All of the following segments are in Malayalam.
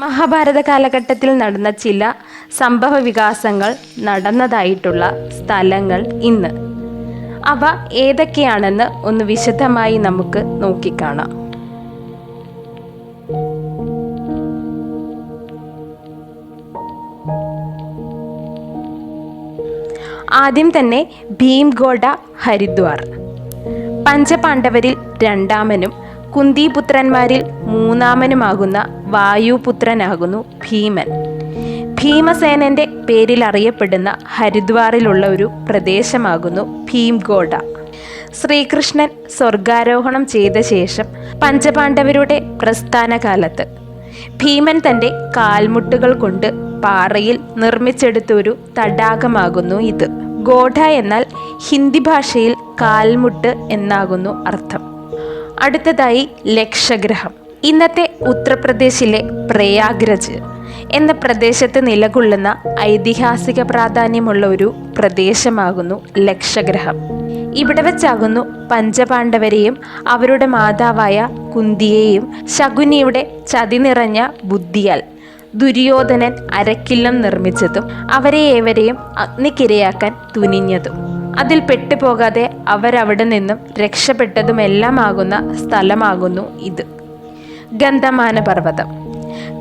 മഹാഭാരത കാലഘട്ടത്തിൽ നടന്ന ചില സംഭവ വികാസങ്ങൾ നടന്നതായിട്ടുള്ള സ്ഥലങ്ങൾ ഇന്ന്. അവ ഏതൊക്കെയാണെന്ന് ഒന്ന് വിശദമായി നമുക്ക് നോക്കിക്കാണാം. ആദ്യം തന്നെ ഭീംഗോഡ ഹരിദ്വാർ. പഞ്ചപാണ്ഡവരിൽ രണ്ടാമനും കുന്തിപുത്രന്മാരിൽ മൂന്നാമനുമാകുന്ന വായുപുത്രനാകുന്നു ഭീമൻ. ഭീമസേനന്റെ പേരിൽ അറിയപ്പെടുന്ന ഹരിദ്വാറിലുള്ള ഒരു പ്രദേശമാകുന്നു ഭീംഗോഡ. ശ്രീകൃഷ്ണൻ സ്വർഗാരോഹണം ചെയ്ത ശേഷം പഞ്ചപാണ്ഡവരുടെ പ്രസ്ഥാന കാലത്ത് ഭീമൻ തന്റെ കാൽമുട്ടുകൾ കൊണ്ട് പാറയിൽ നിർമ്മിച്ചെടുത്ത ഒരു തടാകമാകുന്നു ഇത്. ഗോഡ എന്നാൽ ഹിന്ദി ഭാഷയിൽ കാൽമുട്ട് എന്നാകുന്നു അർത്ഥം. അടുത്തതായി ലക്ഷഗ്രഹം. ഇന്നത്തെ ഉത്തർപ്രദേശിലെ പ്രയാഗ്രജ് എന്ന പ്രദേശത്ത് നിലകൊള്ളുന്ന ഐതിഹാസിക പ്രാധാന്യമുള്ള ഒരു പ്രദേശമാകുന്നു ലക്ഷഗ്രഹം. ഇവിടെ വെച്ചാകുന്നു പഞ്ചപാണ്ഡവരെയും അവരുടെ മാതാവായ കുന്തിയെയും ശകുനിയുടെ ചതി നിറഞ്ഞ ബുദ്ധിയാൽ ദുര്യോധനൻ അരക്കില്ലം നിർമ്മിച്ചതും അവരെ ഏവരെയും അഗ്നിക്കിരയാക്കാൻ തുനിഞ്ഞതും. അതിൽ പെട്ടുപോകാതെ അവരവിടെ നിന്നും രക്ഷപ്പെട്ടതുമെല്ലാമാകുന്ന സ്ഥലമാകുന്നു ഇത്. ഗന്ധമാന പർവതം.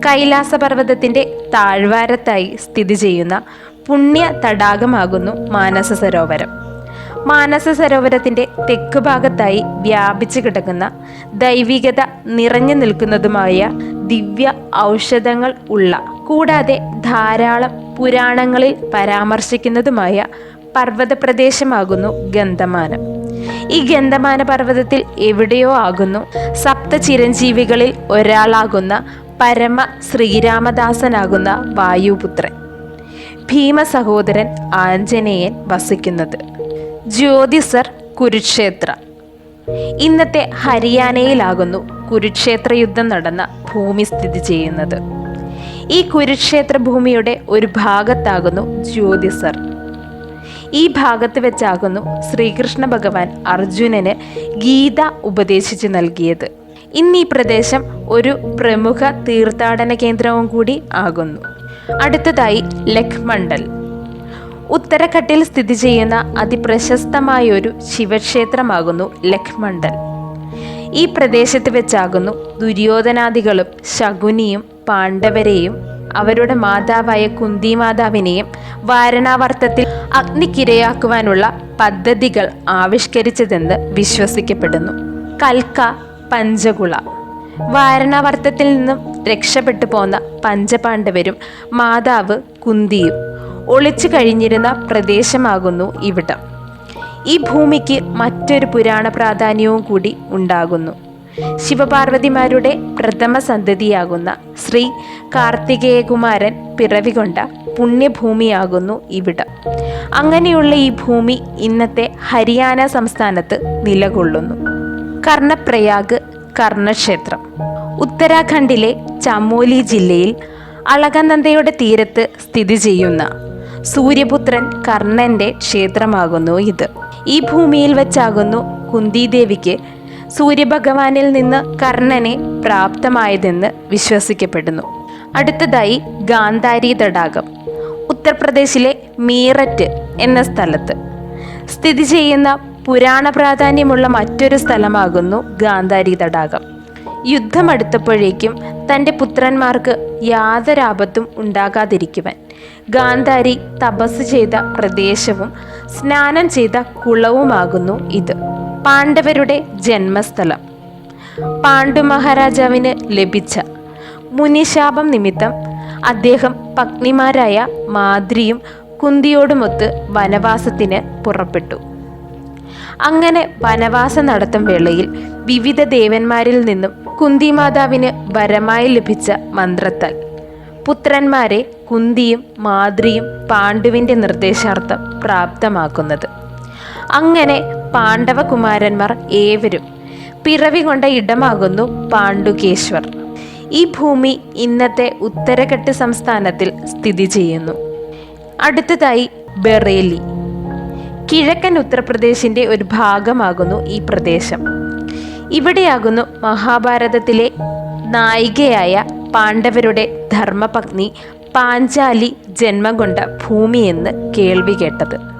കൈലാസ പർവതത്തിന്റെ താഴ്വാരത്തായി സ്ഥിതി ചെയ്യുന്ന പുണ്യ തടാകമാകുന്നു മാനസ സരോവരം. മാനസ സരോവരത്തിന്റെ തെക്കു ഭാഗത്തായി വ്യാപിച്ചു കിടക്കുന്ന ദൈവികത നിറഞ്ഞു നിൽക്കുന്നതുമായ ദിവ്യ ഔഷധങ്ങൾ ഉള്ള കൂടാതെ ധാരാളം പുരാണങ്ങളിൽ പരാമർശിക്കുന്നതുമായ പർവത പ്രദേശമാകുന്നു ഗന്ധമാനം. ഈ ഗന്ധമാന പർവതത്തിൽ എവിടെയോ ആകുന്നു സപ്ത ചിരഞ്ജീവികളിൽ ഒരാളാകുന്ന പരമ ശ്രീരാമദാസനാകുന്ന വായുപുത്രൻ. ഭീമ സഹോദരൻ ആഞ്ജനേയൻ വസിക്കുന്നത് ജ്യോതിസർ കുരുക്ഷേത്ര. ഇന്നത്തെ ഹരിയാനയിലാകുന്നു കുരുക്ഷേത്ര യുദ്ധം നടന്ന ഭൂമി സ്ഥിതി ചെയ്യുന്നത്. ഈ കുരുക്ഷേത്ര ഭൂമിയുടെ ഒരു ഭാഗത്താകുന്നു ജ്യോതിസർ. ഈ ഭാഗത്ത് വെച്ചാകുന്നു ശ്രീകൃഷ്ണ ഭഗവാൻ അർജുനന് ഗീത ഉപദേശിച്ചു നൽകിയത്. ഇന്ന് ഈ പ്രദേശം ഒരു പ്രമുഖ തീർത്ഥാടന കേന്ദ്രവും കൂടി ആകുന്നു. അടുത്തതായി ലഖ്മണ്ഡൽ ഉത്തരഘട്ടിൽ സ്ഥിതി ചെയ്യുന്ന അതിപ്രശസ്തമായ ഒരു ശിവക്ഷേത്രമാകുന്നു ലഖ്മണ്ഡൽ ഈ പ്രദേശത്ത് വെച്ചാകുന്നു ദുര്യോധനാദികളും ശകുനിയും പാണ്ഡവരെയും അവരുടെ മാതാവായ കുന്തി മാതാവിനെയും വാരണാവർത്തത്തിൽ അഗ്നിക്കിരയാക്കുവാനുള്ള പദ്ധതികൾ ആവിഷ്കരിച്ചതെന്ന് വിശ്വസിക്കപ്പെടുന്നു. കൽക്ക പഞ്ചകുള. വാരണാവർത്തത്തിൽ നിന്നും രക്ഷപ്പെട്ടു പോന്ന പഞ്ചപാണ്ഡവരും മാതാവ് കുന്തിയും ഒളിച്ചു കഴിഞ്ഞിരുന്ന പ്രദേശമാകുന്നു ഇവിടം. ഈ ഭൂമിക്ക് മറ്റൊരു പുരാണ പ്രാധാന്യവും കൂടി ഉണ്ടാകുന്നു. ശിവപാർവതിമാരുടെ പ്രഥമ സന്തതിയാകുന്ന ശ്രീ കാർത്തികേയകുമാരൻ പിറവികൊണ്ട പുണ്യഭൂമിയാകുന്നു ഇവിടം. അങ്ങനെയുള്ള ഈ ഭൂമി ഇന്നത്തെ ഹരിയാന സംസ്ഥാനത്ത് നിലകൊള്ളുന്നു. കർണപ്രയാഗ് കർണക്ഷേത്രം. ഉത്തരാഖണ്ഡിലെ ചമോലി ജില്ലയിൽ അളകനന്ദയുടെ തീരത്ത് സ്ഥിതി ചെയ്യുന്ന സൂര്യപുത്രൻ കർണന്റെ ക്ഷേത്രമാകുന്നു ഇത്. ഈ ഭൂമിയിൽ വെച്ചാകുന്നു കുന്തിദേവിക്ക് സൂര്യഭഗവാനിൽ നിന്ന് കർണനെ പ്രാപ്തമായതെന്ന് വിശ്വസിക്കപ്പെടുന്നു. അടുത്തതായി ഗാന്ധാരി തടാകം. ഉത്തർപ്രദേശിലെ മീററ്റ് എന്ന സ്ഥലത്ത്. സ്ഥിതി ചെയ്യുന്ന പുരാണ പ്രാധാന്യമുള്ള മറ്റൊരു സ്ഥലമാകുന്നു ഗാന്ധാരി തടാകം. യുദ്ധമടുത്തപ്പോഴേക്കും തന്റെ പുത്രന്മാർക്ക് യാതൊരാപത്തും ഉണ്ടാകാതിരിക്കുവാൻ ഗാന്ധാരി തപസ് ചെയ്ത പ്രദേശവും സ്നാനം ചെയ്ത കുളവുമാകുന്നു ഇത്. പാണ്ഡവരുടെ ജന്മസ്ഥലം. പാണ്ഡു മഹാരാജാവിന് ലഭിച്ച മുനിശാപം നിമിത്തം അദ്ദേഹം പത്നിമാരായ മാദ്രിയും കുന്തിയോടുമൊത്ത് വനവാസത്തിന് പുറപ്പെട്ടു. അങ്ങനെ വനവാസം നടത്തും വേളയിൽ വിവിധ ദേവന്മാരിൽ നിന്നും കുന്തി മാതാവിന് വരമായി ലഭിച്ച മന്ത്രത്താൽ. പുത്രന്മാരെ കുന്തിയും മാദ്രിയും പാണ്ഡുവിന്റെ നിർദ്ദേശാർത്ഥം പ്രാപ്തമാക്കുന്നത്. അങ്ങനെ പാണ്ഡവകുമാരന്മാർ ഏവരും പിറവി കൊണ്ട ഇടമാകുന്നു പാണ്ഡുകേശ്വർ. ഈ ഭൂമി ഇന്നത്തെ ഉത്തരഘട്ട് സംസ്ഥാനത്തിൽ സ്ഥിതി ചെയ്യുന്നു. അടുത്തതായി ബറേലി. കിഴക്കൻ ഉത്തർപ്രദേശിന്റെ ഒരു ഭാഗമാകുന്നു ഈ പ്രദേശം. ഇവിടെയാകുന്നു മഹാഭാരതത്തിലെ നായികയായ പാണ്ഡവരുടെ ധർമ്മപത്നി പാഞ്ചാലി ജന്മം കൊണ്ട ഭൂമിയെന്ന് കേൾവി കേട്ടത്